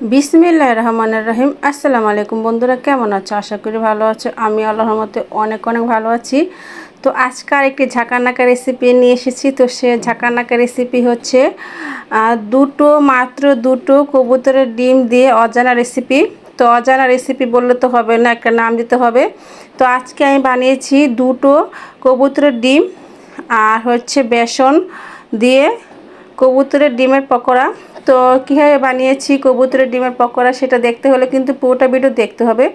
বিসমিল্লাহ রহমানের রহিম আসসালামু আলাইকুম বন্ধুরা, কেমন আছো? আশা করি ভালো আছো। আমি আল্লাহর মতে অনেক অনেক ভালো আছি। তো আজকাল একটি ঝাঁকানাকা রেসিপি নিয়ে এসেছি। তো সে ঝাঁকানাকা রেসিপি হচ্ছে দুটো, মাত্র দুটো কবুতরের ডিম দিয়ে অজানা রেসিপি তো অজানা রেসিপি বললে তো হবে না, একটা নাম দিতে হবে। তো আজকে আমি বানিয়েছি দুটো কবুতরের ডিম আর হচ্ছে বেসন দিয়ে কবুতরের ডিমের পকোড়া। তো কীভাবে বানিয়েছি কবুতরের ডিমের পকোড়া সেটা দেখতে হলে কিন্তু পুরোটা ভিডিও দেখতে হবে।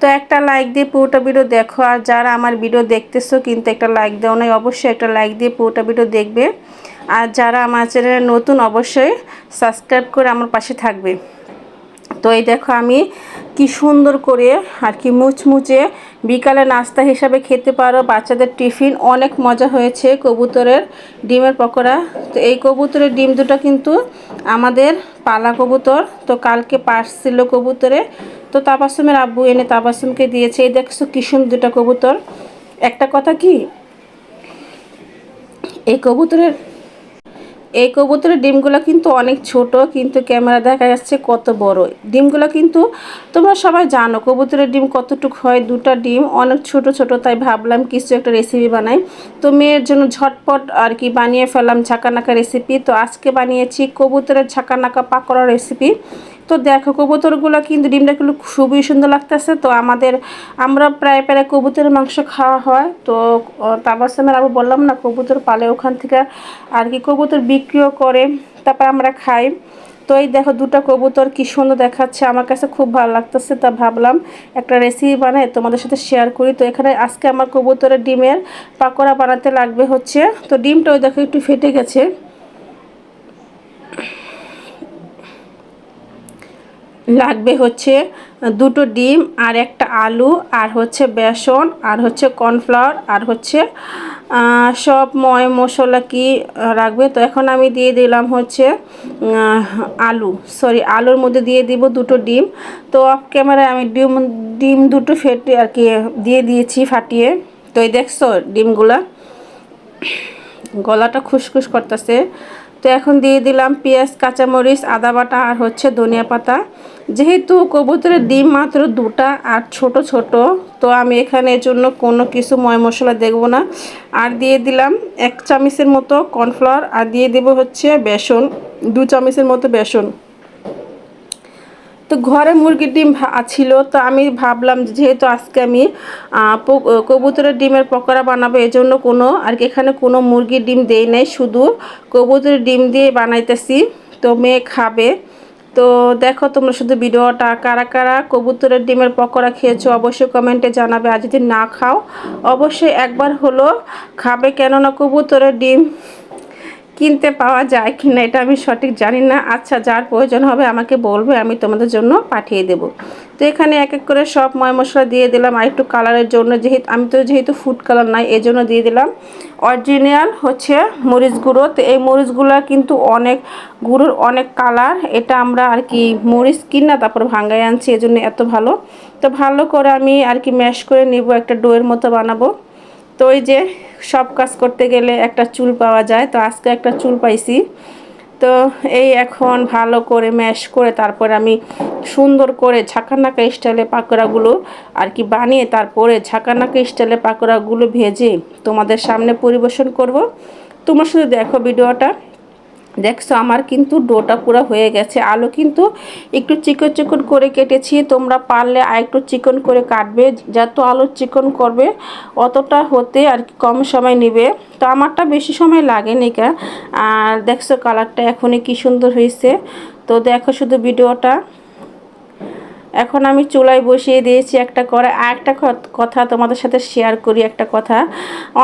তো একটা লাইক দিয়ে পুরোটা ভিডিও দেখো আর যারা আমার ভিডিও দেখতেছো কিন্তু একটা লাইক দেও নাই, অবশ্যই একটা লাইক দিয়ে পুরোটা ভিডিও দেখবে। আর যারা আমার চ্যানেলে নতুন অবশ্যই সাবস্ক্রাইব করে আমার পাশে থাকবে। তো এই দেখো আমি কি সুন্দর করে আর কি মুচমুচে বিকালে নাস্তা হিসাবে খেতে পারো, বাচ্চাদের টিফিন, অনেক মজা হয়েছে কবুতরের ডিমের পকোড়া। তো এই কবুতরের ডিম দুটো কিন্তু আমাদের পালা কবুতর, তো কালকে পারছিল কবুতরে, তো তাবাসুমের আব্বু এনে তাবাসুমকে দিয়েছে। এই দেখছ কিসুম দুটা কবুতর। একটা কথা কি, এই কবুতরের এই কবুতরের ডিমগুলো কিন্তু অনেক ছোট, কিন্তু ক্যামেরা দেখা যাচ্ছে কত বড়। ডিমগুলো কিন্তু তোমরা সবাই জানো কবুতরের ডিম কতটুকু হয়, দুটা ডিম অনেক ছোট ছোট, তাই ভাবলাম কিছু একটা রেসিপি বানাই। তো মেয়ের জন্য ঝটপট আর কি বানিয়ে ফেললাম ঝাঁকানাকা রেসিপি তো আজকে বানিয়েছি কবুতরের ঝাঁকানাকা পাকড়া রেসিপি তো দেখো, কবুতরগুলো কিন্তু ডিমটা কিন্তু খুবই সুন্দর লাগতেছে। তো আমাদের, আমরা প্রায় প্রায় কবুতরের মাংস খাওয়া হয়। তো তাবাসামের আবার বললাম না, কবুতর পালে ওখান থেকে আর কি কবুতর বিক্রিও করে, তারপর আমরা খাই। তো এই দেখো, দুটো কবুতর কি সুন্দর দেখাচ্ছে। আমার কাছে খুব ভালো লাগতেছে, তা ভাবলাম একটা রেসিপি বানাই, তোমাদের সাথে শেয়ার করি। তো এখানে আজকে আমার কবুতরের ডিমের পাকোড়া বানাতে লাগবে হচ্ছে। তো ডিমটা ওই দেখো একটু ফেটে গেছে। লাগবে হচ্ছে দুটো ডিম আর একটা আলু আর হচ্ছে বেসন আর হচ্ছে কর্নফ্লাওয়ার আর হচ্ছে সব ময় মশলা কি রাখবে? তো এখন আমি দিয়ে দিলাম হচ্ছে আলু। সরি আলুর মধ্যে দিয়ে দিব দুটো ডিম। তো অফ ক্যামেরায় আমি ডিম ডিম দুটো ফেটে আর কি দিয়ে দিয়েছি ফাটিয়ে। তো এই দেখছ ডিমগুলা? গলাটা খুসখুস করতেছে। তো এখন দিয়ে দিলাম পেঁয়াজ, কাঁচামরিচ, আদা বাটা আর হচ্ছে ধনিয়া পাতা। যেহেতু কবুতরের ডিম মাত্র দুটা আর ছোট ছোট, তো আমি এখানে এর জন্য কোনো কিছু ময় মশলা দেখব না। আর দিয়ে দিলাম এক চামচের মতো কর্নফ্লাওয়ার আর দিয়ে দেব হচ্ছে বেসন, দু চামচের মতো বেসন। তো ঘরে মুরগির ডিম ছিল, তো আমি ভাবলাম যেহেতু আজকে আমি কবুতরের ডিমের পকোড়া বানাবো এজন্য কোনো, আর কি এখানে কোনো মুরগির ডিম দেই নাই, শুধু কবুতরের ডিম দিয়ে বানাইতেছি। তো মেয়ে খাবে। তো দেখো তোমরা শুধু ভিডিওটা কারা কারা কবুতরের ডিমের পকোড়া খেয়েছো অবশ্যই কমেন্টে জানাবে আর যদি না খাও, অবশ্যই একবার হলো খাবে কেননা কবুতরের ডিম। কিনতে পাওয়া যায় কি না এটা আমি সঠিক জানি না। আচ্ছা যার প্রয়োজন হবে আমাকে বলবে, আমি তোমাদের জন্য পাঠিয়ে দেব। তো এখানে এক এক করে সব ময় মশলা দিয়ে দিলাম। আর একটু কালারের জন্য যেহেতু, আমি তো যেহেতু ফুড কালার নাই এই জন্য দিয়ে দিলাম। অরিজিনাল হচ্ছে মরিচ গুঁড়ো। তো এই মরিচগুলো কিন্তু অনেক, গুঁড়োর অনেক কালার এটা আমরা আর কি মরিচ কিনা তারপর ভাঙ্গায় আনছি, এজন্য এত ভালো। তো ভালো করে আমি আর কি ম্যাশ করে নেব, একটা ডোয়ের মতো বানাবো। তো ওই যে সব কাজ করতে গেলে একটা চুল পাওয়া যায়, তো আজকে একটা চুল পাইছি। তো এই এখন ভালো করে ম্যাশ করে তারপর আমি সুন্দর করে ঝাঁকানাকা স্টাইলে পাকোড়াগুলো আর কি বানিয়ে তারপরে ঝাঁকানাকা স্টাইলে পাকোড়াগুলো ভেজে তোমাদের সামনে পরিবেশন করব। তোমার শুধু দেখো ভিডিওটা। দেখছ, আমার কিন্তু ডোটা পুরো হয়ে গেছে। আলু কিন্তু একটু চিকন চিকন করে কেটেছি, তোমরা পারলে আর একটু চিকন করে কাটবে, যত আলু চিকন করবে, অতটা হতে আর কি কম সময় নেবে। তো আমারটা বেশি সময় লাগেনি কা। আর দেখছ, কালারটা এখনই কি সুন্দর হয়েছে। তো দেখো শুধু ভিডিওটা। এখন আমি চুলায় বসিয়ে দিয়েছি একটা কড়াই আর একটা কথা তোমাদের সাথে শেয়ার করি একটা কথা।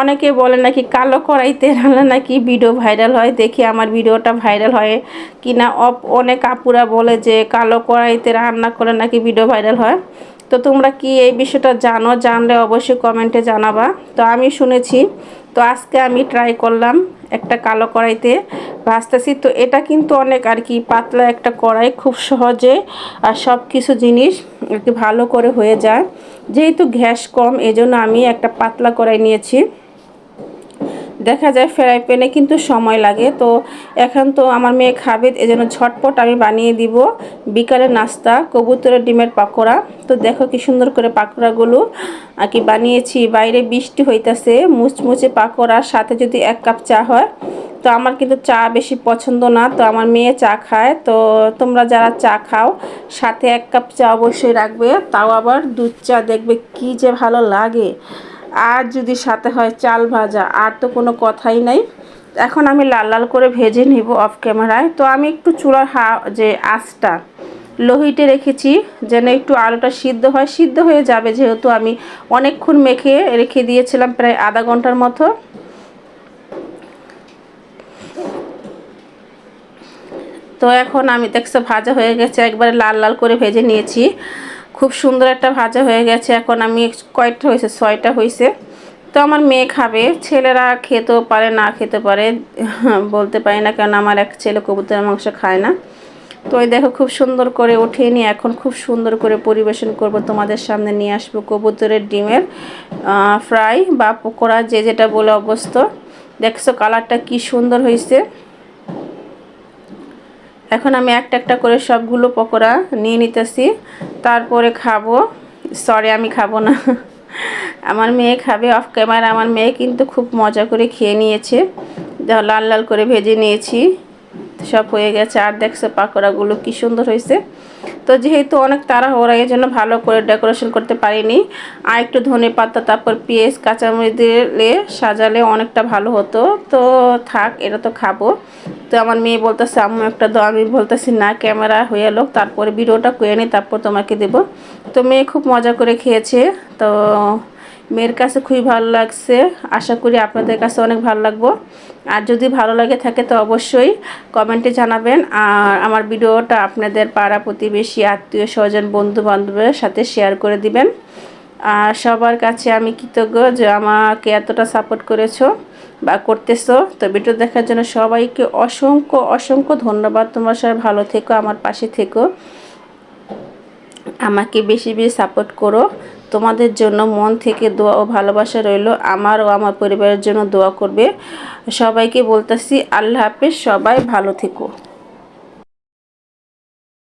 অনেকে বলে নাকি কালো কড়াইতে রান্না নাকি ভিডিও ভাইরাল হয়, দেখি আমার ভিডিওটা ভাইরাল হয় কিনা। অনেক আপুরা বলে যে কালো কড়াইতে রান্না করে নাকি ভিডিও ভাইরাল হয়। তো তোমরা কি এই বিষয়টা জানো, জানলে অবশ্যই কমেন্টে জানাবা। তো আমি শুনেছি, তো আজকে আমি ট্রাই করলাম একটা কালো কড়াইতে ভাজতেছি। তো এটা কিন্তু অনেক আর কি পাতলা একটা কড়াই, খুব সহজে আর সব কিছু জিনিস আর কি ভালো করে হয়ে যায়। যেহেতু গ্যাস কম, এজন্য আমি একটা পাতলা কড়াই নিয়েছি। দেখা যায় ফ্রাই প্যানে কিন্তু সময় লাগে। তো এখন তো আমার মেয়ে খাবে, এজন্য ঝটপট আমি বানিয়ে দিব বিকালের নাস্তা, কবুতরের ডিমের পাকোড়া। তো দেখো কি সুন্দর করে পাকোড়াগুলো আর কি বানিয়েছি। বাইরে বৃষ্টি হইতাছে, মুচমুচে পাকোড়ার সাথে যদি এক কাপ চা হয়, তো আমার কিন্তু চা বেশি পছন্দ না। তো আমার মেয়ে চা খায়। তো তোমরা যারা চা খাও, সাথে এক কাপ চা অবশ্যই রাখবে। তাও আবার দুধ চা দেখবে কি যে ভালো লাগে। আর যদি সাথে হয় চাল ভাজা, আর তো কোনো কথাই নাই। এখন আমি লাল লাল করে ভেজে নিব অফ ক্যামেরায় তো আমি একটু চুলার হা, যে আঁচটা লোহিটে রেখেছি, যেন একটু আলুটা সিদ্ধ হয়। সিদ্ধ হয়ে যাবে যেহেতু আমি অনেকক্ষণ মেখে রেখে দিয়েছিলাম প্রায় আধা ঘণ্টার মতো। তো এখন আমি দেখছ ভাজা হয়ে গেছে, একবারে লাল লাল করে ভেজে নিয়েছি। খুব সুন্দর একটা ভাজা হয়ে গেছে। এখন আমি কয়টা হয়েছে? ছয়টা হয়েছে। তো আমার মেয়ে খাবে। ছেলেরা খেতেও পারে, না খেতে পারে, বলতে পারি না। কেন আমার এক ছেলে কবুতরের মাংস খায় না। তো ওই দেখো, খুব সুন্দর করে উঠিয়ে নিয়ে এখন খুব সুন্দর করে পরিবেশন করব তোমাদের সামনে নিয়ে আসব কবুতরের ডিমের ফ্রাই বা পকোড়া, যে যেটা বলে অবস্থ দেখছ কালারটা কি সুন্দর হয়েছে। এখন আমি একটা একটা করে সবগুলো পকোড়া নিয়ে নিতেছি। তারপরে খাব। সরি আমি খাব না। আমার মেয়ে খাবে অফ ক্যামেরা আমার মেয়ে কিন্তু খুব মজা করে খেয়ে নিয়েছে। লাল লাল করে ভেজে নিয়েছি। সব হয়ে গেছে। আর দেখছে পাকোড়াগুলো কি সুন্দর হয়েছে। তো যেহেতু অনেক তারা তাড়াহুড়া, এই জন্য ভালো করে ডেকোরেশন করতে পারিনি। আর একটু ধনে পাতা, তারপর পেঁয়াজ, কাঁচামরিচ দিলে সাজালে অনেকটা ভালো হতো। তো থাক, এটা তো খাব। তো আমার মেয়ে বলতেছে, আম্মু, একটা দাও। আমি বলতেছি, না, ক্যামেরা হয়ে এলো তারপরে ভিডিওটা করে নিই তারপর তোমাকে দেব। তো মেয়ে খুব মজা করে খেয়েছে। তো মেয়ের কাছে খুবই ভালো লাগছে। আশা করি আপনাদের কাছে অনেক ভালো লাগবো। আর যদি ভালো লাগে থাকে, তো অবশ্যই কমেন্টে জানাবেন। আর আমার ভিডিওটা আপনাদের পাড়া প্রতিবেশী, আত্মীয়, স্বজন বন্ধু বান্ধবের সাথে শেয়ার করে দিবেন। আর সবার কাছে আমি কৃতজ্ঞ যে আমাকে এতটা সাপোর্ট করেছ। বা করতেছো, তো ভিডিও দেখার জন্য সবাইকে অসংখ্য অসংখ্য ধন্যবাদ। তোমার সবাই ভালো থেকো, আমার পাশে থেকো। আমাকে বেশি বেশি সাপোর্ট করো। তোমাদের জন্য মন থেকে দোয়া ও ভালোবাসা রইল। আমার ও আমার পরিবারের জন্য দোয়া করবে। সবাইকে বলতেছি, আল্লাহ হাফেজ, সবাই ভালো থেকো।